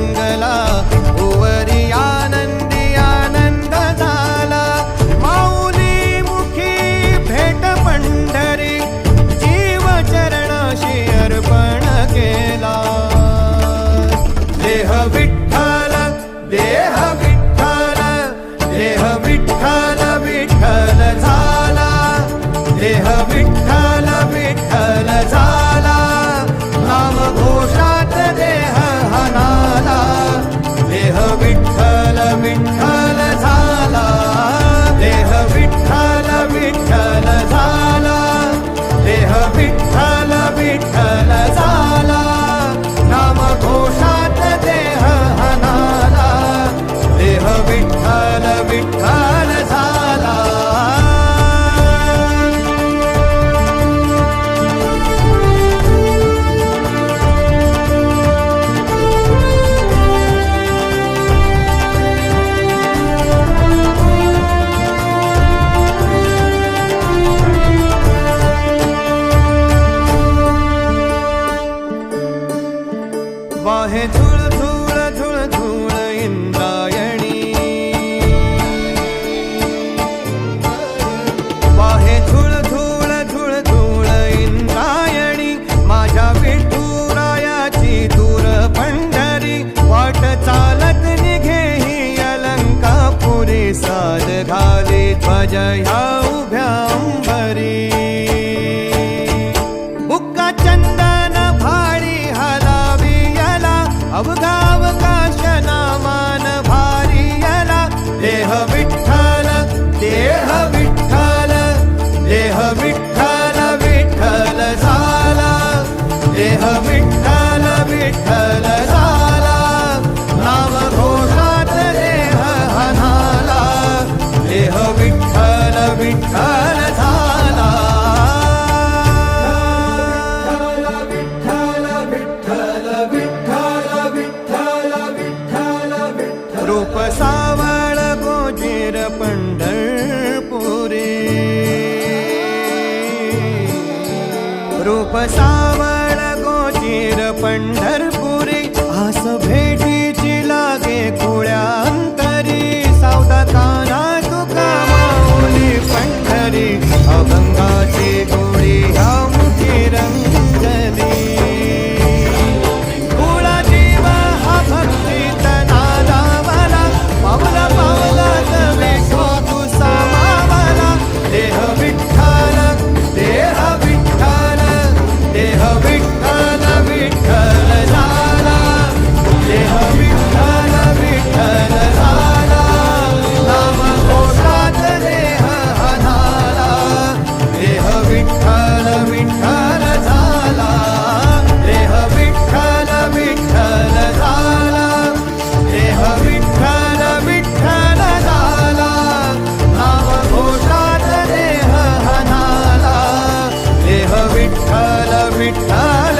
மங்களா माझ्या ह्या उभ्या अंबरी चंदन भारी हलावी याला अवघाव काशना मान भारी याला. देह विठ्ठल देह विठ्ठल देह विठ्ठल विठ्ठल झाला. देह विठ्ठल विठ्ठल सावळ गोजेर गोचिर रूप सावळ Dale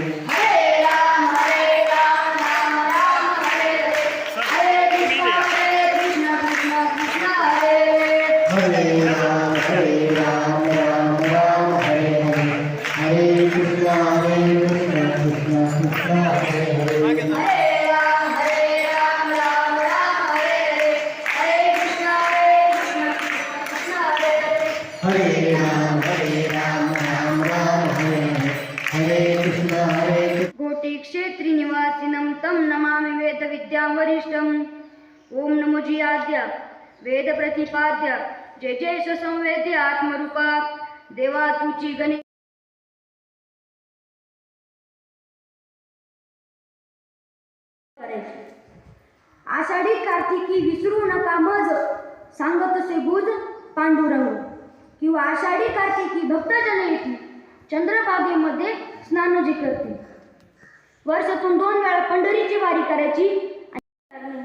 क्षेत्री निवासिनं तं नमामि वेदविद्यां वरिष्ठम् ॐ नमो जियाद्य वेदप्रतिपाद्य जय जय संवेद्य आत्मरूपा देवा तुची गणे आषाढी कार्तिकी विसरू नका मज सांगत से गुज पांडुरंग। किंवा आषाढी कार्तिकी भक्तजन येती चंद्रभागेमध्ये स्नान जी करते. वर्षातून दोन वेळा पंढरीची वारी करायची आणि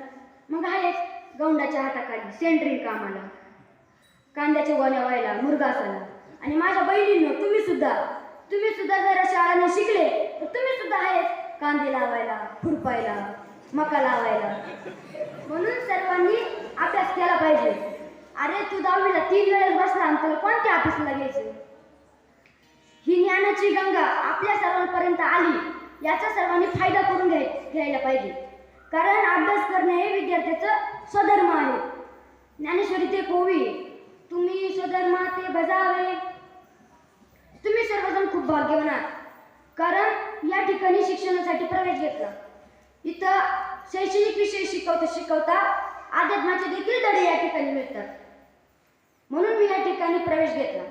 मग आहे गौंडाच्या हाताखाली सेंटरिंग कामाला. कांद्याच्या गोण्या व्हायला मुरगासाला. आणि माझ्या बहिणींनो तुम्ही सुद्धा. तुम्ही सुद्धा जर शाळाने शिकले तर तुम्ही सुद्धा आहेत कांदे लावायला खुरपायला मका लावायला. म्हणून सर्वांनी अभ्यास केला पाहिजे. अरे तू दहावीला तीन वेळेस बसला आणि तुला कोणत्या ऑफिसला घ्यायचं? ही ज्ञानाची गंगा आपल्या सर्वांपर्यंत आली याचा सर्वांनी फायदा करून घ्याय घ्यायला पाहिजे. कारण अभ्यास करणे हे विद्यार्थ्याचं स्वधर्म आहे. ज्ञानेश्वरी ते कोवी तुम्ही स्वधर्म ते बजावे. तुम्ही सर्वजण खूप भाग्यवान आहात. कारण या ठिकाणी शिक्षणासाठी प्रवेश घेतला. इथं शैक्षणिक विषय शिकवता शिकवता अध्यात्माचे देखील धडे या ठिकाणी मिळतात. म्हणून मी या ठिकाणी प्रवेश घेतला.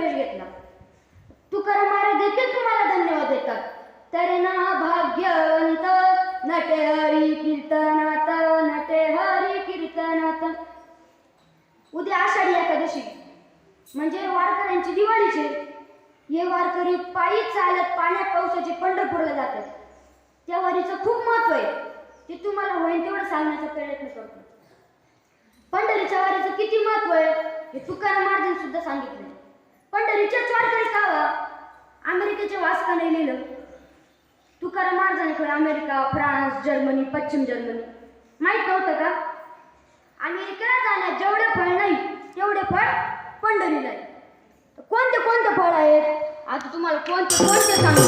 प्रवेश घेतला. तुकाराम महाराज देखील तुम्हाला धन्यवाद देतात. तर ना भाग्यवंत नटे हरी कीर्तनात नटे हरी कीर्तनात. उद्या आषाढी एकादशी. म्हणजे वारकऱ्यांची दिवाळीचे. हे वारकरी पायी चालत पाण्यात पावसाचे पंढरपूरला जातात. त्या वारीचं खूप महत्त्व आहे. ते तुम्हाला होईल तेवढं सांगण्याचा प्रयत्न करतो. पंढरीच्या वारीचं किती महत्त्व आहे हे तुकाराम महाराजांनी सुद्धा सांगितलं पंढरीच्या वारकरी कावा अमेरिकेच्या वाचकाने लिहिलं. तुकाराम महाराजांकडे अमेरिका फ्रान्स जर्मनी पश्चिम जर्मनी. माहीत नव्हतं का? अमेरिकेला जाण्यात जेवढे फळ नाही तेवढे फळ पंढरीला आहे. कोणते कोणते फळ आहेत? आता तुम्हाला कोणते कोणते सांगू?